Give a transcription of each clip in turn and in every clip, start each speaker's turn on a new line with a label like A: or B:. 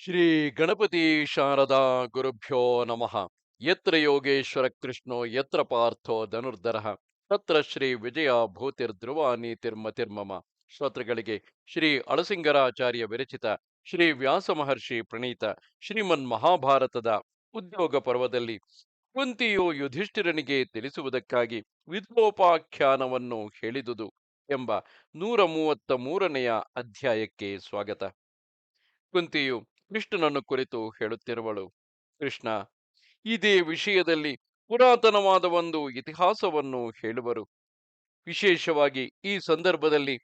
A: ಶ್ರೀ ಗಣಪತಿ ಶಾರದಾ ಗುರುಭ್ಯೋ ನಮಃ. ಯತ್ರ ಯೋಗೇಶ್ವರ ಕೃಷ್ಣೋ, ಯತ್ರ ಪಾರ್ಥೋ ಧನುರ್ಧರ. ತತ್ರ ಶ್ರೀ ವಿಜಯ ಭೂತಿರ್ಧ್ರುವ ನೀತಿರ್ಮತಿರ್ಮಮ ಶ್ರೋತೃಗಳಿಗೆ ಶ್ರೀ ಅಳಸಿಂಗರಾಚಾರ್ಯ ವಿರಚಿತ ಶ್ರೀ ವ್ಯಾಸ ಮಹರ್ಷಿ ಪ್ರಣೀತ ಶ್ರೀಮನ್ ಮಹಾಭಾರತದ ಉದ್ಯೋಗ ಪರ್ವದಲ್ಲಿ ಕುಂತಿಯು ಯುಧಿಷ್ಠಿರನಿಗೆ ತಿಳಿಸುವುದಕ್ಕಾಗಿ ವಿದ್ರೋಪಾಖ್ಯಾನವನ್ನು ಹೇಳಿದುದು ಎಂಬ ನೂರ ಮೂವತ್ತ ಮೂರನೆಯ ಅಧ್ಯಾಯಕ್ಕೆ ಸ್ವಾಗತ. ಕುಂತಿಯು ಕೃಷ್ಣನನ್ನು ಕುರಿತು ಹೇಳುತ್ತಿರುವಳು. ಕೃಷ್ಣ, ಇದೇ ವಿಷಯದಲ್ಲಿ ಪುರಾತನವಾದ ಒಂದು ಇತಿಹಾಸವನ್ನು ಹೇಳುವರು. ವಿಶೇಷವಾಗಿ ಈ ಸಂದರ್ಭದಲ್ಲಿ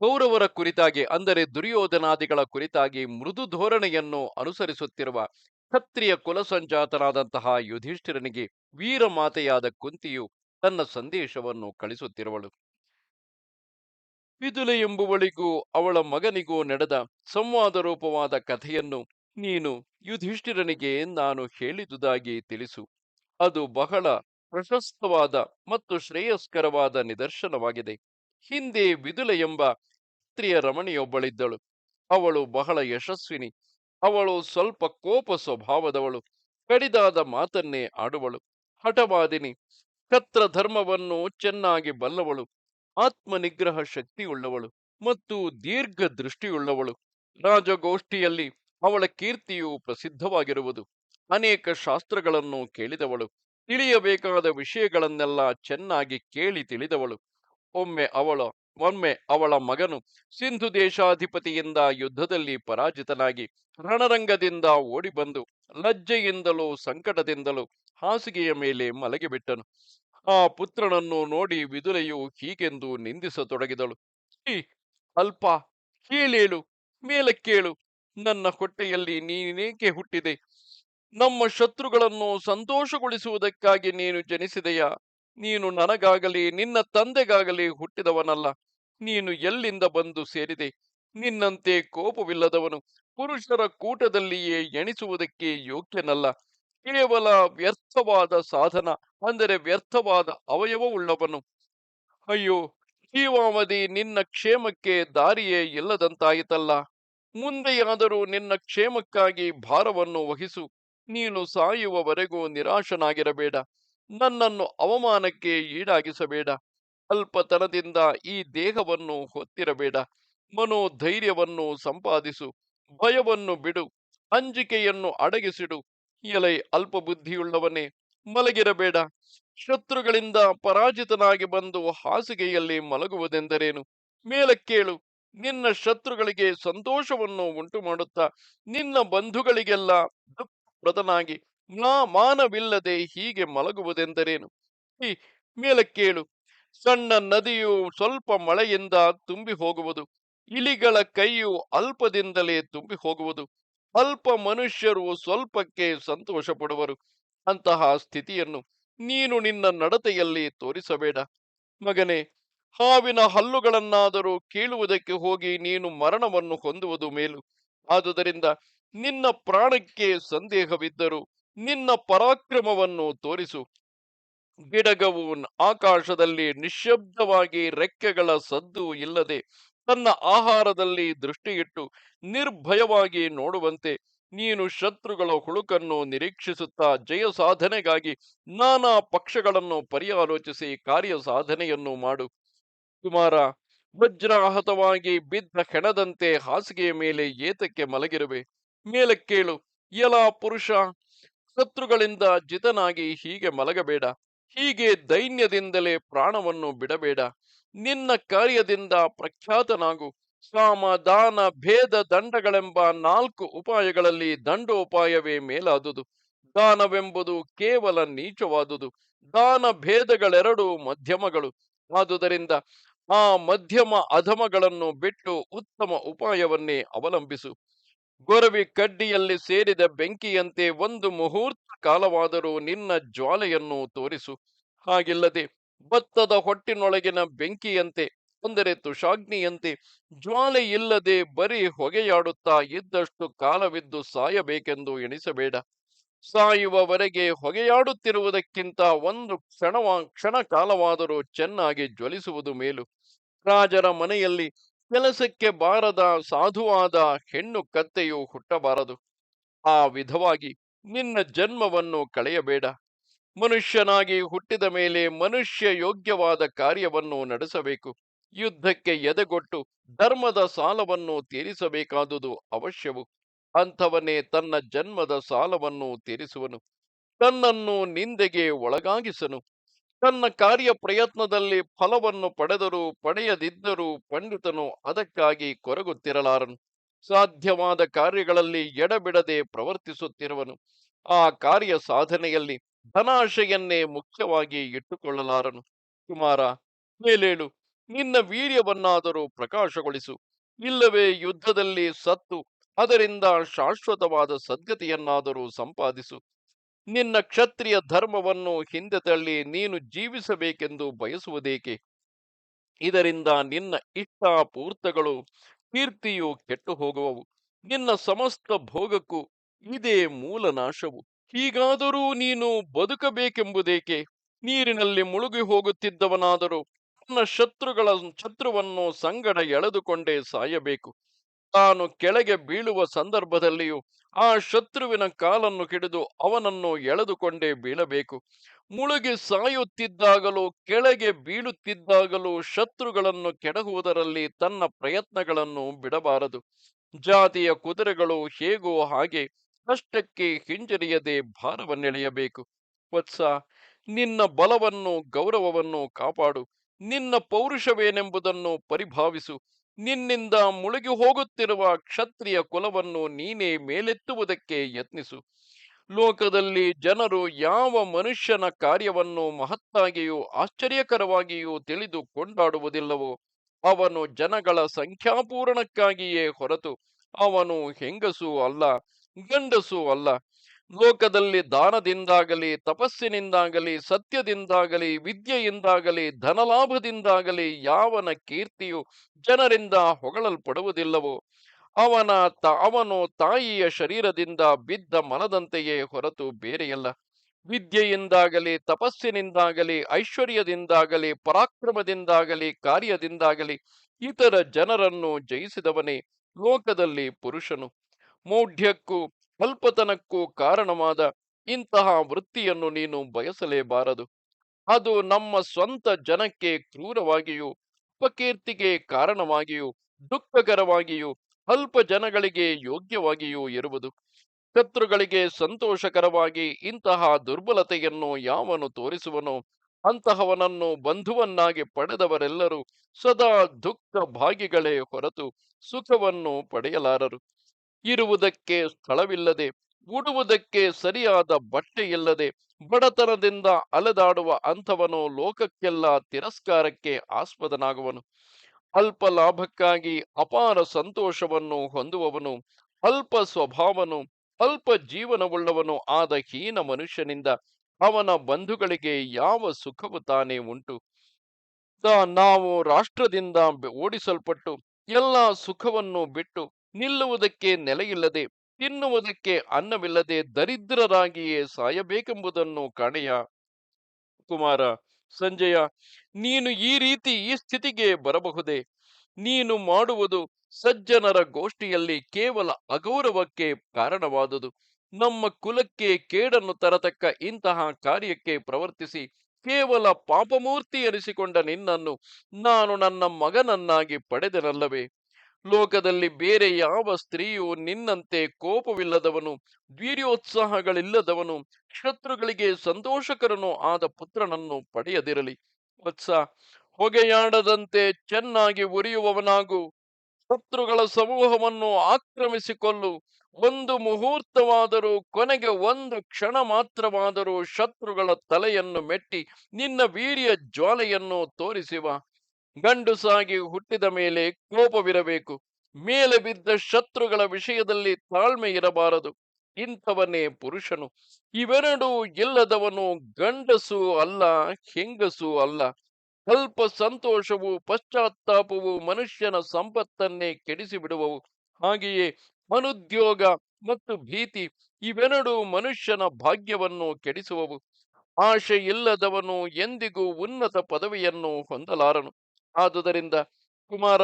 A: ಕೌರವರ ಕುರಿತಾಗಿ, ಅಂದರೆ ದುರ್ಯೋಧನಾದಿಗಳ ಕುರಿತಾಗಿ ಮೃದು ಧೋರಣೆಯನ್ನು ಅನುಸರಿಸುತ್ತಿರುವ ಕ್ಷತ್ರಿಯ ಕುಲಸಂಜಾತನಾದಂತಹ ಯುಧಿಷ್ಠಿರನಿಗೆ ವೀರಮಾತೆಯಾದ ಕುಂತಿಯು ತನ್ನ ಸಂದೇಶವನ್ನು ಕಳಿಸುತ್ತಿರುವಳು. ವಿದುಲೆ ಎಂಬುವಳಿಗೂ ಅವಳ ಮಗನಿಗೂ ನಡೆದ ಸಂವಾದ ರೂಪವಾದ ಕಥೆಯನ್ನು ನೀನು ಯುಧಿಷ್ಠಿರನಿಗೆ ನಾನು ಹೇಳಿದುದಾಗಿ ತಿಳಿಸು. ಅದು ಬಹಳ ಪ್ರಶಸ್ತವಾದ ಮತ್ತು ಶ್ರೇಯಸ್ಕರವಾದ ನಿದರ್ಶನವಾಗಿದೆ. ಹಿಂದೆ ವಿದುಲೆ ಎಂಬ ಸ್ತ್ರೀಯ ರಮಣಿಯೊಬ್ಬಳಿದ್ದಳು. ಅವಳು ಬಹಳ ಯಶಸ್ವಿನಿ. ಅವಳು ಸ್ವಲ್ಪ ಕೋಪ ಸ್ವಭಾವದವಳು. ಕಡಿದಾದ ಮಾತನ್ನೇ ಆಡುವಳು. ಹಠವಾದಿನಿ. ಕತ್ರ ಧರ್ಮವನ್ನು ಚೆನ್ನಾಗಿ ಬಲ್ಲವಳು. ಆತ್ಮನಿಗ್ರಹ ಶಕ್ತಿಯುಳ್ಳವಳು ಮತ್ತು ದೀರ್ಘ ದೃಷ್ಟಿಯುಳ್ಳವಳು ರಾಜಗೋಷ್ಠಿಯಲ್ಲಿ ಅವಳ ಕೀರ್ತಿಯು ಪ್ರಸಿದ್ಧವಾಗಿರುವುದು. ಅನೇಕ ಶಾಸ್ತ್ರಗಳನ್ನು ಕೇಳಿದವಳು. ತಿಳಿಯಬೇಕಾದ ವಿಷಯಗಳನ್ನೆಲ್ಲ ಚೆನ್ನಾಗಿ ಕೇಳಿ ತಿಳಿದವಳು. ಒಮ್ಮೆ ಅವಳ ಒಮ್ಮೆ ಅವಳ ಮಗನು ಸಿಂಧು ದೇಶಾಧಿಪತಿಯಿಂದ ಯುದ್ಧದಲ್ಲಿ ಪರಾಜಿತನಾಗಿ ರಣರಂಗದಿಂದ ಓಡಿಬಂದು, ಲಜ್ಜೆಯಿಂದಲೂ ಸಂಕಟದಿಂದಲೂ ಹಾಸಿಗೆಯ ಮೇಲೆ ಮಲಗಿಬಿಟ್ಟನು. ಆ ಪುತ್ರನನ್ನು ನೋಡಿ ವಿದುಲೆಯು ಹೀಗೆಂದು ನಿಂದಿಸತೊಡಗಿದಳು. ಈ ಅಲ್ಪ ಕೀಳೇಳು ಮೇಲಕ್ಕೇಳು. ನನ್ನ ಹೊಟ್ಟೆಯಲ್ಲಿ ನೀನೇಕೆ ಹುಟ್ಟಿದೆ? ನಮ್ಮ ಶತ್ರುಗಳನ್ನು ಸಂತೋಷಗೊಳಿಸುವುದಕ್ಕಾಗಿ ನೀನು ಜನಿಸಿದೆಯಾ? ನೀನು ನನಗಾಗಲಿ, ನಿನ್ನ ತಂದೆಗಾಗಲಿ ಹುಟ್ಟಿದವನಲ್ಲ. ನೀನು ಎಲ್ಲಿಂದ ಬಂದು ಸೇರಿದೆ? ನಿನ್ನಂತೆ ಕೋಪವಿಲ್ಲದವನು ಪುರುಷರ ಕೂಟದಲ್ಲಿಯೇ ಎಣಿಸುವುದಕ್ಕೆ ಯೋಗ್ಯನಲ್ಲ. ಕೇವಲ ವ್ಯರ್ಥವಾದ ಸಾಧನ, ಅಂದರೆ ವ್ಯರ್ಥವಾದ ಅವಯವವುಳ್ಳವನು ಅಯ್ಯೋ, ಜೀವಾವಧಿ ನಿನ್ನ ಕ್ಷೇಮಕ್ಕೆ ದಾರಿಯೇ ಇಲ್ಲದಂತಾಯಿತಲ್ಲ. ಮುಂದೆಯಾದರೂ ನಿನ್ನ ಕ್ಷೇಮಕ್ಕಾಗಿ ಭಾರವನ್ನು ವಹಿಸು. ನೀನು ಸಾಯುವವರೆಗೂ ನಿರಾಶನಾಗಿರಬೇಡ. ನನ್ನನ್ನು ಅವಮಾನಕ್ಕೆ ಈಡಾಗಿಸಬೇಡ. ಅಲ್ಪತನದಿಂದ ಈ ದೇಹವನ್ನು ಹೊತ್ತಿರಬೇಡ. ಮನೋಧೈರ್ಯವನ್ನು ಸಂಪಾದಿಸು. ಭಯವನ್ನು ಬಿಡು. ಅಂಜಿಕೆಯನ್ನು ಅಡಗಿಸಿಡು. ಎಲೈ ಅಲ್ಪಬುದ್ಧಿಯುಳ್ಳವನೇ ಮಲಗಿರಬೇಡ. ಶತ್ರುಗಳಿಂದ ಪರಾಜಿತನಾಗಿ ಬಂದು ಹಾಸಿಗೆಯಲ್ಲಿ ಮಲಗುವುದೆಂದರೇನು? ಮೇಲಕ್ಕೇಳು, ನಿನ್ನ ಶತ್ರುಗಳಿಗೆ ಸಂತೋಷವನ್ನು ಉಂಟು ಮಾಡುತ್ತಾ ನಿನ್ನ ಬಂಧುಗಳಿಗೆಲ್ಲ ದುಃಖಪ್ರದನಾಗಿ, ನಾ ಮಾನವಿಲ್ಲದೆ ಹೀಗೆ ಮಲಗುವುದೆಂದರೇನು? ಈ ಮೇಲಕ್ಕೇಳು, ಸಣ್ಣ ನದಿಯು ಸ್ವಲ್ಪ ಮಳೆಯಿಂದ ತುಂಬಿ ಹೋಗುವುದು ಇಲಿಗಳ ಕೈಯು ಅಲ್ಪದಿಂದಲೇ ತುಂಬಿ ಹೋಗುವುದು ಅಲ್ಪ ಮನುಷ್ಯರು ಸ್ವಲ್ಪಕ್ಕೆ ಸಂತೋಷ ಪಡುವರು ಅಂತಹ ಸ್ಥಿತಿಯನ್ನು ನೀನು ನಿನ್ನ ನಡತೆಯಲ್ಲಿ ತೋರಿಸಬೇಡ. ಮಗನೇ, ಹಾವಿನ ಹಲ್ಲುಗಳನ್ನಾದರೂ ಕೀಳುವುದಕ್ಕೆ ಹೋಗಿ ನೀನು ಮರಣವನ್ನು ಹೊಂದುವುದು ಮೇಲು. ಆದುದರಿಂದ ನಿನ್ನ ಪ್ರಾಣಕ್ಕೆ ಸಂದೇಹವಿದ್ದರೂ ನಿನ್ನ ಪರಾಕ್ರಮವನ್ನು ತೋರಿಸು. ಗಿಡಗವು ಆಕಾಶದಲ್ಲಿ ನಿಶ್ಶಬ್ದವಾಗಿ ರೆಕ್ಕೆಗಳ ಸದ್ದು ಇಲ್ಲದೆ ತನ್ನ ಆಹಾರದಲ್ಲಿ ದೃಷ್ಟಿಯಿಟ್ಟು ನಿರ್ಭಯವಾಗಿ ನೋಡುವಂತೆ ನೀನು ಶತ್ರುಗಳ ಹುಳುಕನ್ನು ನಿರೀಕ್ಷಿಸುತ್ತಾ ಜಯ ಸಾಧನೆಗಾಗಿ ನಾನಾ ಪಕ್ಷಗಳನ್ನು ಪರ್ಯಾಲೋಚಿಸಿ ಕಾರ್ಯ ಸಾಧನೆಯನ್ನು ಮಾಡು. ಕುಮಾರ, ವಜ್ರಾಹತವಾಗಿ ಬಿದ್ದ ಹೆಣದಂತೆ ಹಾಸಿಗೆಯ ಮೇಲೆ ಏತಕ್ಕೆ ಮಲಗಿರುವೆ? ಮೇಲೆ ಕೇಳು ಎಲ ಪುರುಷ, ಶತ್ರುಗಳಿಂದ ಜಿತನಾಗಿ ಹೀಗೆ ಮಲಗಬೇಡ. ಹೀಗೆ ದೈನ್ಯದಿಂದಲೇ ಪ್ರಾಣವನ್ನು ಬಿಡಬೇಡ. ನಿನ್ನ ಕಾರ್ಯದಿಂದ ಪ್ರಖ್ಯಾತನಾಗು. ಸಾಮ ದಾನ ಭೇದ, ದಂಡಗಳೆಂಬ ನಾಲ್ಕು ಉಪಾಯಗಳಲ್ಲಿ ದಂಡೋಪಾಯವೇ ಮೇಲಾದುದು. ದಾನವೆಂಬುದು ಕೇವಲ ನೀಚವಾದುದು. ದಾನ ಭೇದಗಳೆರಡು ಮಧ್ಯಮಗಳು. ಆದುದರಿಂದ ಆ ಮಧ್ಯಮ ಅಧಮಗಳನ್ನು ಬಿಟ್ಟು ಉತ್ತಮ ಉಪಾಯವನ್ನೇ ಅವಲಂಬಿಸು. ಗೊರವಿ ಕಡ್ಡಿಯಲ್ಲಿ ಸೇರಿದ ಬೆಂಕಿಯಂತೆ ಒಂದು ಮುಹೂರ್ತ ಕಾಲವಾದರೂ ನಿನ್ನ ಜ್ವಾಲೆಯನ್ನು ತೋರಿಸು. ಹಾಗಿಲ್ಲದೆ ಭತ್ತದ ಹೊಟ್ಟಿನೊಳಗಿನ ಬೆಂಕಿಯಂತೆ ಅಂದರೆ ತುಷಾಗ್ನಿಯಂತೆ, ಜ್ವಾಲೆ ಇಲ್ಲದೆ ಬರೀ ಹೊಗೆಯಾಡುತ್ತಾ ಇದ್ದಷ್ಟು ಕಾಲವಿದ್ದು ಸಾಯಬೇಕೆಂದು ಎಣಿಸಬೇಡ. ಸಾಯುವವರೆಗೆ ಹೊಗೆಯಾಡುತ್ತಿರುವುದಕ್ಕಿಂತ ಒಂದು ಕ್ಷಣವ, ಕ್ಷಣ ಕಾಲವಾದರೂ ಚೆನ್ನಾಗಿ ಜ್ವಲಿಸುವುದು ಮೇಲು. ರಾಜರ ಮನೆಯಲ್ಲಿ ಕೆಲಸಕ್ಕೆ ಬಾರದ ಸಾಧುವಾದ ಹೆಣ್ಣು ಕತ್ತೆಯು ಹುಟ್ಟಬಾರದು. ಆ ವಿಧವಾಗಿ ನಿನ್ನ ಜನ್ಮವನ್ನು ಕಳೆಯಬೇಡ. ಮನುಷ್ಯನಾಗಿ ಹುಟ್ಟಿದ ಮೇಲೆ ಮನುಷ್ಯ ಯೋಗ್ಯವಾದ ಕಾರ್ಯವನ್ನು ನಡೆಸಬೇಕು. ಯುದ್ಧಕ್ಕೆ ಎದೆಗೊಟ್ಟು ಧರ್ಮದ ಸಾಲವನ್ನು ತೀರಿಸಬೇಕಾದುದು ಅವಶ್ಯವು. ಅಂಥವನೇ ತನ್ನ ಜನ್ಮದ ಸಾಲವನ್ನು ತೀರಿಸುವನು. ತನ್ನನ್ನು ನಿಂದೆಗೆ ಒಳಗಾಗಿಸನು. ತನ್ನ ಕಾರ್ಯ ಪ್ರಯತ್ನದಲ್ಲಿ ಫಲವನ್ನು ಪಡೆದರೂ ಪಡೆಯದಿದ್ದರೂ ಪಂಡಿತನು ಅದಕ್ಕಾಗಿ ಕೊರಗುತ್ತಿರಲಾರನು. ಸಾಧ್ಯವಾದ ಕಾರ್ಯಗಳಲ್ಲಿ ಎಡಬಿಡದೆ ಪ್ರವರ್ತಿಸುತ್ತಿರುವನು. ಆ ಕಾರ್ಯ ಸಾಧನೆಯಲ್ಲಿ ಧನಾಶೆಯನ್ನೇ ಮುಖ್ಯವಾಗಿ ಇಟ್ಟುಕೊಳ್ಳಲಾರನು. ಕುಮಾರ, ಮೇಲೇಳು, ನಿನ್ನ ವೀರ್ಯವನ್ನಾದರೂ ಪ್ರಕಾಶಗೊಳಿಸು. ಇಲ್ಲವೇ ಯುದ್ಧದಲ್ಲಿ ಸತ್ತು, ಅದರಿಂದ ಶಾಶ್ವತವಾದ ಸದ್ಗತಿಯನ್ನಾದರೂ ಸಂಪಾದಿಸು. ನಿನ್ನ ಕ್ಷತ್ರಿಯ ಧರ್ಮವನ್ನು ಹಿಂದೆ ತಳ್ಳಿ ನೀನು ಜೀವಿಸಬೇಕೆಂದು ಬಯಸುವುದೇಕೆ? ಇದರಿಂದ ನಿನ್ನ ಇಷ್ಟಾಪೂರ್ತಗಳು, ಕೀರ್ತಿಯು ಕೆಟ್ಟು ಹೋಗುವವು ನಿನ್ನ ಸಮಸ್ತ ಭೋಗಕ್ಕೂ ಇದೇ ಮೂಲ ನಾಶವು. ಹೀಗಾದರೂ ನೀನು ಬದುಕಬೇಕೆಂಬುದೇಕೆ? ನೀರಿನಲ್ಲಿ ಮುಳುಗಿ ಹೋಗುತ್ತಿದ್ದವನಾದರೂ ತನ್ನ ಶತ್ರುಗಳ ಶತ್ರುವನ್ನು ಸಂಗಡ ಎಳೆದುಕೊಂಡೇ ಸಾಯಬೇಕು. ತಾನು ಕೆಳಗೆ ಬೀಳುವ ಸಂದರ್ಭದಲ್ಲಿಯೂ ಆ ಶತ್ರುವಿನ ಕಾಲನ್ನು ಹಿಡಿದು ಅವನನ್ನು ಎಳೆದುಕೊಂಡೇ ಬೀಳಬೇಕು. ಮುಳುಗಿ ಸಾಯುತ್ತಿದ್ದಾಗಲೂ ಕೆಳಗೆ ಬೀಳುತ್ತಿದ್ದಾಗಲೂ ಶತ್ರುಗಳನ್ನು ಕೆಡಹುವುದರಲ್ಲಿ ತನ್ನ ಪ್ರಯತ್ನಗಳನ್ನು ಬಿಡಬಾರದು. ಜಾತಿಯ ಕುದುರೆಗಳು ಹೇಗೋ ಹಾಗೆ ಕಷ್ಟಕ್ಕೆ ಹಿಂಜರಿಯದೆ ಭಾರವನ್ನೆಳೆಯಬೇಕು. ವತ್ಸ, ನಿನ್ನ ಬಲವನ್ನು, ಗೌರವವನ್ನು ಕಾಪಾಡು. ನಿನ್ನ ಪೌರುಷವೇನೆಂಬುದನ್ನು ಪರಿಭಾವಿಸು. ನಿನ್ನಿಂದ ಮುಳುಗಿ ಹೋಗುತ್ತಿರುವ ಕ್ಷತ್ರಿಯ ಕುಲವನ್ನು ನೀನೇ ಮೇಲೆತ್ತುವುದಕ್ಕೆ ಯತ್ನಿಸು. ಲೋಕದಲ್ಲಿ ಜನರು ಯಾವ ಮನುಷ್ಯನ ಕಾರ್ಯವನ್ನು ಮಹತ್ತಾಗಿಯೂ ಆಶ್ಚರ್ಯಕರವಾಗಿಯೂ ತಿಳಿದು ಕೊಂಡಾಡುವುದಿಲ್ಲವೋ, ಅವನು ಜನಗಳ ಸಂಖ್ಯಾಪೂರಣಕ್ಕಾಗಿಯೇ ಹೊರತು ಅವನು ಹೆಂಗಸೂ ಅಲ್ಲ. ಗಂಡಸೂ ಅಲ್ಲ. ಲೋಕದಲ್ಲಿ ದಾನದಿಂದಾಗಲಿ, ತಪಸ್ಸಿನಿಂದಾಗಲಿ, ಸತ್ಯದಿಂದಾಗಲಿ, ವಿದ್ಯೆಯಿಂದಾಗಲಿ, ಧನಲಾಭದಿಂದಾಗಲಿ ಯಾವನ ಕೀರ್ತಿಯು ಜನರಿಂದ ಹೊಗಳಲ್ಪಡುವುದಿಲ್ಲವೋ, ಅವನ ತ, ಅವನು ತಾಯಿಯ ಶರೀರದಿಂದ ಬಿದ್ದ ಮನದಂತೆಯೇ ಹೊರತು ಬೇರೆಯಲ್ಲ. ವಿದ್ಯೆಯಿಂದಾಗಲಿ, ತಪಸ್ಸಿನಿಂದಾಗಲಿ, ಐಶ್ವರ್ಯದಿಂದಾಗಲಿ, ಪರಾಕ್ರಮದಿಂದಾಗಲಿ, ಕಾರ್ಯದಿಂದಾಗಲಿ ಇತರ ಜನರನ್ನು ಜಯಿಸಿದವನೇ ಲೋಕದಲ್ಲಿ ಪುರುಷನು. ಮೌಢ್ಯಕ್ಕೂ ಅಲ್ಪತನಕ್ಕೂ ಕಾರಣವಾದ ಇಂತಹ ವೃತ್ತಿಯನ್ನು ನೀನು ಬಯಸಲೇಬಾರದು. ಅದು ನಮ್ಮ ಸ್ವಂತ ಜನಕ್ಕೆ ಕ್ರೂರವಾಗಿಯೂ ಅಪಕೀರ್ತಿಗೆ ಕಾರಣವಾಗಿಯೂ, ದುಃಖಕರವಾಗಿಯೂ, ಅಲ್ಪ ಜನಗಳಿಗೆ ಯೋಗ್ಯವಾಗಿಯೂ ಇರುವುದು. ಶತ್ರುಗಳಿಗೆ ಸಂತೋಷಕರವಾಗಿ ಇಂತಹ ದುರ್ಬಲತೆಯನ್ನು ಯಾವನು ತೋರಿಸುವನೋ, ಅಂತಹವನನ್ನು ಬಂಧುವನ್ನಾಗಿ ಪಡೆದವರೆಲ್ಲರೂ ಸದಾ ದುಃಖ ಭಾಗಿಗಳೇ ಹೊರತು ಸುಖವನ್ನು ಪಡೆಯಲಾರರು. ಇರುವುದಕ್ಕೆ ಸ್ಥಳವಿಲ್ಲದೆ ಉಡುವುದಕ್ಕೆ ಸರಿಯಾದ ಬಟ್ಟೆಯಿಲ್ಲದೆ, ಬಡತನದಿಂದ ಅಲೆದಾಡುವ ಅಂಥವನು ಲೋಕಕ್ಕೆಲ್ಲ ತಿರಸ್ಕಾರಕ್ಕೆ ಆಸ್ಪದನಾಗುವನು. ಅಲ್ಪ ಲಾಭಕ್ಕಾಗಿ ಅಪಾರ ಸಂತೋಷವನ್ನು ಹೊಂದುವವನು, ಅಲ್ಪ ಸ್ವಭಾವನು, ಅಲ್ಪ ಜೀವನವುಳ್ಳವನು ಆದ ಹೀನ ಮನುಷ್ಯನಿಂದ ಅವನ ಬಂಧುಗಳಿಗೆ ಯಾವ ಸುಖವು ತಾನೇ ಉಂಟು? ನಾವು ರಾಷ್ಟ್ರದಿಂದ ಓಡಿಸಲ್ಪಟ್ಟು ಎಲ್ಲ ಸುಖವನ್ನು ಬಿಟ್ಟು ನಿಲ್ಲುವುದಕ್ಕೆ ನೆಲೆಯಿಲ್ಲದೆ, ತಿನ್ನುವುದಕ್ಕೆ ಅನ್ನವಿಲ್ಲದೆ ದರಿದ್ರರಾಗಿಯೇ ಸಾಯಬೇಕೆಂಬುದನ್ನು ಕಾಣೆಯ ಕುಮಾರ ಸಂಜಯ, ನೀನು ಈ ರೀತಿ ಈ ಸ್ಥಿತಿಗೆ ಬರಬಹುದೇ? ನೀನು ಮಾಡುವುದು ಸಜ್ಜನರ ಗೋಷ್ಠಿಯಲ್ಲಿ ಕೇವಲ ಅಗೌರವಕ್ಕೆ ಕಾರಣವಾದುದು. ನಮ್ಮ ಕುಲಕ್ಕೆ ಕೇಡನ್ನು ತರತಕ್ಕ ಇಂತಹ ಕಾರ್ಯಕ್ಕೆ ಪ್ರವರ್ತಿಸಿ, ಕೇವಲ ಪಾಪಮೂರ್ತಿ ಎನಿಸಿಕೊಂಡ ನಿನ್ನನ್ನು ನಾನು ನನ್ನ ಮಗನನ್ನಾಗಿ ಪಡೆದನಲ್ಲವೇ? ಲೋಕದಲ್ಲಿ ಬೇರೆ ಯಾವ ಸ್ತ್ರೀಯು ನಿನ್ನಂತೆ ಕೋಪವಿಲ್ಲದವನು, ವೀರ್ಯೋತ್ಸಾಹಗಳಿಲ್ಲದವನು, ಶತ್ರುಗಳಿಗೆ ಸಂತೋಷಕರನು ಆದ ಪುತ್ರನನ್ನು ಪಡೆಯದಿರಲಿ. ವತ್ಸ, ಹೊಗೆಯಾಡದಂತೆ ಚೆನ್ನಾಗಿ ಉರಿಯುವವನಾಗು. ಶತ್ರುಗಳ ಸಮೂಹವನ್ನು ಆಕ್ರಮಿಸಿಕೊಳ್ಳು. ಒಂದು ಮುಹೂರ್ತವಾದರೂ, ಕೊನೆಗೆ ಒಂದು ಕ್ಷಣ ಮಾತ್ರವಾದರೂ ಶತ್ರುಗಳ ತಲೆಯನ್ನು ಮೆಟ್ಟಿ, ನಿನ್ನ ವೀರ್ಯ ಜ್ವಾಲೆಯನ್ನು ತೋರಿಸುವ. ಗಂಡುಸಾಗಿ ಹುಟ್ಟಿದ ಮೇಲೆ ಕೋಪವಿರಬೇಕು. ಮೇಲೆ ಬಿದ್ದ ಶತ್ರುಗಳ ವಿಷಯದಲ್ಲಿ ತಾಳ್ಮೆ ಇರಬಾರದು. ಇಂಥವನೇ ಪುರುಷನು. ಇವೆರಡೂ ಇಲ್ಲದವನು ಗಂಡಸು ಅಲ್ಲ, ಹೆಂಗಸು ಅಲ್ಲ. ಅಲ್ಪ ಸಂತೋಷವು, ಪಶ್ಚಾತ್ತಾಪವು ಮನುಷ್ಯನ ಸಂಪತ್ತನ್ನೇ ಕೆಡಿಸಿಬಿಡುವವು. ಹಾಗೆಯೇ ಅನುದ್ಯೋಗ ಮತ್ತು ಭೀತಿ ಇವೆರಡೂ ಮನುಷ್ಯನ ಭಾಗ್ಯವನ್ನು ಕೆಡಿಸುವವು. ಆಶೆ ಇಲ್ಲದವನು ಎಂದಿಗೂ ಉನ್ನತ ಪದವಿಯನ್ನು ಹೊಂದಲಾರನು. ಆದುದರಿಂದ ಕುಮಾರ,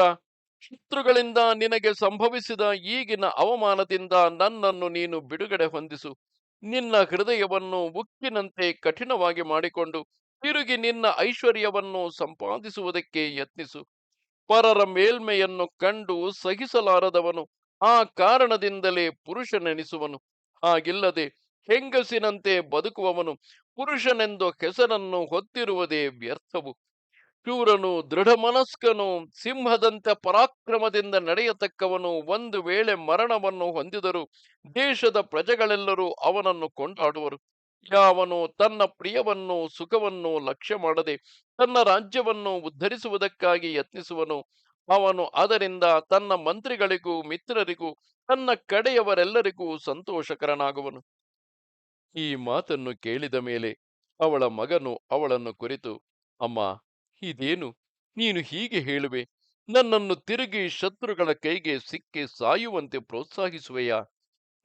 A: ಶತ್ರುಗಳಿಂದ ನಿನಗೆ ಸಂಭವಿಸಿದ ಈಗಿನ ಅವಮಾನದಿಂದ ನನ್ನನ್ನು ನೀನು ಬಿಡುಗಡೆ ಹೊಂದಿಸು. ನಿನ್ನ ಹೃದಯವನ್ನು ಉಕ್ಕಿನಂತೆ ಕಠಿಣವಾಗಿ ಮಾಡಿಕೊಂಡು ತಿರುಗಿ ನಿನ್ನ ಐಶ್ವರ್ಯವನ್ನು ಸಂಪಾದಿಸುವುದಕ್ಕೆ ಯತ್ನಿಸು. ಪರರ ಮೇಲ್ಮೆಯನ್ನು ಕಂಡು ಸಹಿಸಲಾರದವನು, ಆ ಕಾರಣದಿಂದಲೇ ಪುರುಷನೆನಿಸುವನು. ಹಾಗಿಲ್ಲದೆ ಹೆಂಗಸಿನಂತೆ ಬದುಕುವವನು ಪುರುಷನೆಂದು ಹೆಸರನ್ನು ಹೊತ್ತಿರುವುದೇ ವ್ಯರ್ಥವು. ಶೂರನು ದೃಢಮನಸ್ಕನು, ಸಿಂಹದಂತೆ ಪರಾಕ್ರಮದಿಂದ ನಡೆಯತಕ್ಕವನು ಒಂದು ವೇಳೆ ಮರಣವನ್ನು ಹೊಂದಿದರು ದೇಶದ ಪ್ರಜೆಗಳೆಲ್ಲರೂ ಅವನನ್ನು ಕೊಂಡಾಡುವರು. ಯಾವನು ತನ್ನ ಪ್ರಿಯವನ್ನು, ಸುಖವನ್ನು ಲಕ್ಷ್ಯ ಮಾಡದೆ ತನ್ನ ರಾಜ್ಯವನ್ನು ಉದ್ಧರಿಸುವುದಕ್ಕಾಗಿ ಯತ್ನಿಸುವನು. ಅವನು ಅದರಿಂದ ತನ್ನ ಮಂತ್ರಿಗಳಿಗೂ, ಮಿತ್ರರಿಗೂ, ತನ್ನ ಕಡೆಯವರೆಲ್ಲರಿಗೂ ಸಂತೋಷಕರನಾಗುವನು. ಈ ಮಾತನ್ನು ಕೇಳಿದ ಮೇಲೆ ಅವಳ ಮಗನು ಅವಳನ್ನು ಕುರಿತು, ಅಮ್ಮ ಇದೇನು? ನೀನು ಹೀಗೆ ಹೇಳುವೆ? ನನ್ನನ್ನು ತಿರುಗಿ ಶತ್ರುಗಳ ಕೈಗೆ ಸಿಕ್ಕಿ ಸಾಯುವಂತೆ ಪ್ರೋತ್ಸಾಹಿಸುವೆಯಾ?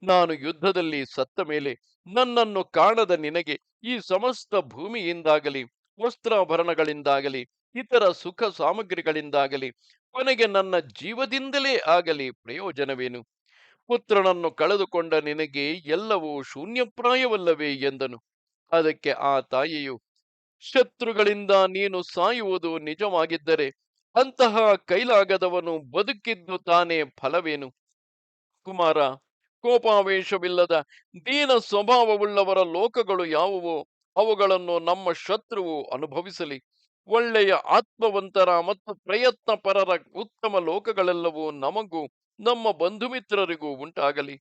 A: ನಾನು ಯುದ್ಧದಲ್ಲಿ ಸತ್ತ ಮೇಲೆ ನನ್ನನ್ನು ಕಾಣದ ನಿನಗೆ ಈ ಸಮಸ್ತ ಭೂಮಿಯಿಂದಾಗಲಿ, ವಸ್ತ್ರಾಭರಣಗಳಿಂದಾಗಲಿ, ಇತರ ಸುಖ ಸಾಮಗ್ರಿಗಳಿಂದಾಗಲಿ, ಕೊನೆಗೆ ನನ್ನ ಜೀವದಿಂದಲೇ ಆಗಲಿ ಪ್ರಯೋಜನವೇನು? ಪುತ್ರನನ್ನು ಕಳೆದುಕೊಂಡ ನಿನಗೆ ಎಲ್ಲವೂ ಶೂನ್ಯಪ್ರಾಯವಲ್ಲವೇ? ಎಂದನು. ಅದಕ್ಕೆ ಆ ತಾಯಿಯು ಶತ್ರುಗಳಿಂದ ನೀನು ಸಾಯುವುದು ನಿಜವಾಗಿದ್ದರೆ ಅಂತಹ ಕೈಲಾಗದವನು ಬದುಕಿದ್ದು ತಾನೇ ಫಲವೇನು? ಕುಮಾರ, ಕೋಪಾವೇಶವಿಲ್ಲದ ದೀನ ಸ್ವಭಾವವುಳ್ಳವರ ಲೋಕಗಳು ಯಾವುವೋ? ಅವುಗಳನ್ನು ನಮ್ಮ ಶತ್ರುವು ಅನುಭವಿಸಲಿ. ಒಳ್ಳೆಯ ಆತ್ಮವಂತರ ಮತ್ತು ಪ್ರಯತ್ನ ಪರರ ಉತ್ತಮ ಲೋಕಗಳೆಲ್ಲವೂ ನಮಗೂ, ನಮ್ಮ ಬಂಧುಮಿತ್ರರಿಗೂ ಉಂಟಾಗಲಿ.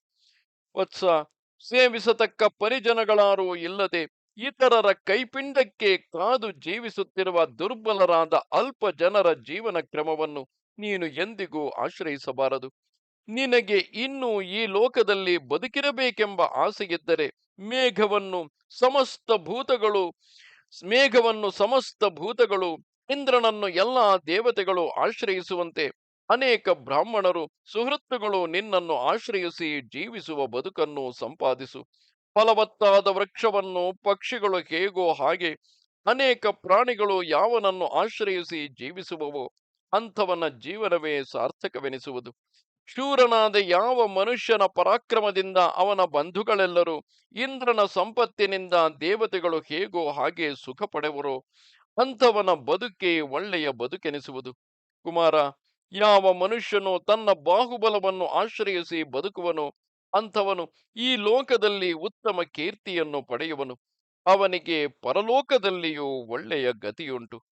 A: ವತ್ಸ, ಸೇವಿಸತಕ್ಕ ಪರಿಜನಗಳಾರೂ ಇಲ್ಲದೆ ಇತರರ ಕೈಪಿಂಡಕ್ಕೆ ಕಾದು ಜೀವಿಸುತ್ತಿರುವ ದುರ್ಬಲರಾದ ಅಲ್ಪ ಜನರ ಜೀವನ ಕ್ರಮವನ್ನು ನೀನು ಎಂದಿಗೂ ಆಶ್ರಯಿಸಬಾರದು. ನಿನಗೆ ಇನ್ನೂ ಈ ಲೋಕದಲ್ಲಿ ಬದುಕಿರಬೇಕೆಂಬ ಆಸೆಯಿದ್ದರೆ ಮೇಘವನ್ನು ಸಮಸ್ತ ಭೂತಗಳು, ಮೇಘವನ್ನು ಸಮಸ್ತ ಭೂತಗಳು, ಇಂದ್ರನನ್ನು ಎಲ್ಲಾ ದೇವತೆಗಳು ಆಶ್ರಯಿಸುವಂತೆ ಅನೇಕ ಬ್ರಾಹ್ಮಣರು, ಸುಹೃತ್ತುಗಳು ನಿನ್ನನ್ನು ಆಶ್ರಯಿಸಿ ಜೀವಿಸುವ ಬದುಕನ್ನು ಸಂಪಾದಿಸು. ಫಲವತ್ತಾದ ವೃಕ್ಷವನ್ನು ಪಕ್ಷಿಗಳು ಹೇಗೋ ಹಾಗೆ ಅನೇಕ ಪ್ರಾಣಿಗಳು ಯಾವನನ್ನು ಆಶ್ರಯಿಸಿ ಜೀವಿಸುವವೋ ಅಂಥವನ ಜೀವನವೇ ಸಾರ್ಥಕವೆನಿಸುವುದು. ಶೂರನಾದ ಯಾವ ಮನುಷ್ಯನ ಪರಾಕ್ರಮದಿಂದ ಅವನ ಬಂಧುಗಳೆಲ್ಲರೂ ಇಂದ್ರನ ಸಂಪತ್ತಿನಿಂದ ದೇವತೆಗಳು ಹೇಗೋ ಹಾಗೆ ಸುಖ ಪಡೆವರೋ ಅಂಥವನ ಬದುಕೇ ಒಳ್ಳೆಯ ಬದುಕೆನಿಸುವುದು. ಕುಮಾರ, ಯಾವ ಮನುಷ್ಯನು ತನ್ನ ಬಾಹುಬಲವನ್ನು ಆಶ್ರಯಿಸಿ ಬದುಕುವನೋ ಅಂಥವನು ಈ ಲೋಕದಲ್ಲಿ ಉತ್ತಮ ಕೀರ್ತಿಯನ್ನು ಪಡೆಯುವನು. ಅವನಿಗೆ ಪರಲೋಕದಲ್ಲಿಯೂ ಒಳ್ಳೆಯ ಗತಿಯುಂಟು.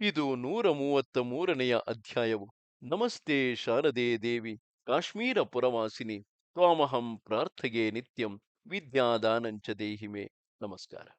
A: ಇದು ನೂರ ಮೂವತ್ತ ಮೂರನೆಯ ಅಧ್ಯಾಯವು. ನಮಸ್ತೆ ಶಾರದೆ ದೇವಿ, ಕಾಶ್ಮೀರ ಪುರವಾಸಿನಿ, ತ್ವಾಮಹಂ ಪ್ರಾರ್ಥಗೆ ನಿತ್ಯಂ, ವಿದ್ಯಾದಾನಂಚ ದೇಹಿಮೆ. ನಮಸ್ಕಾರ.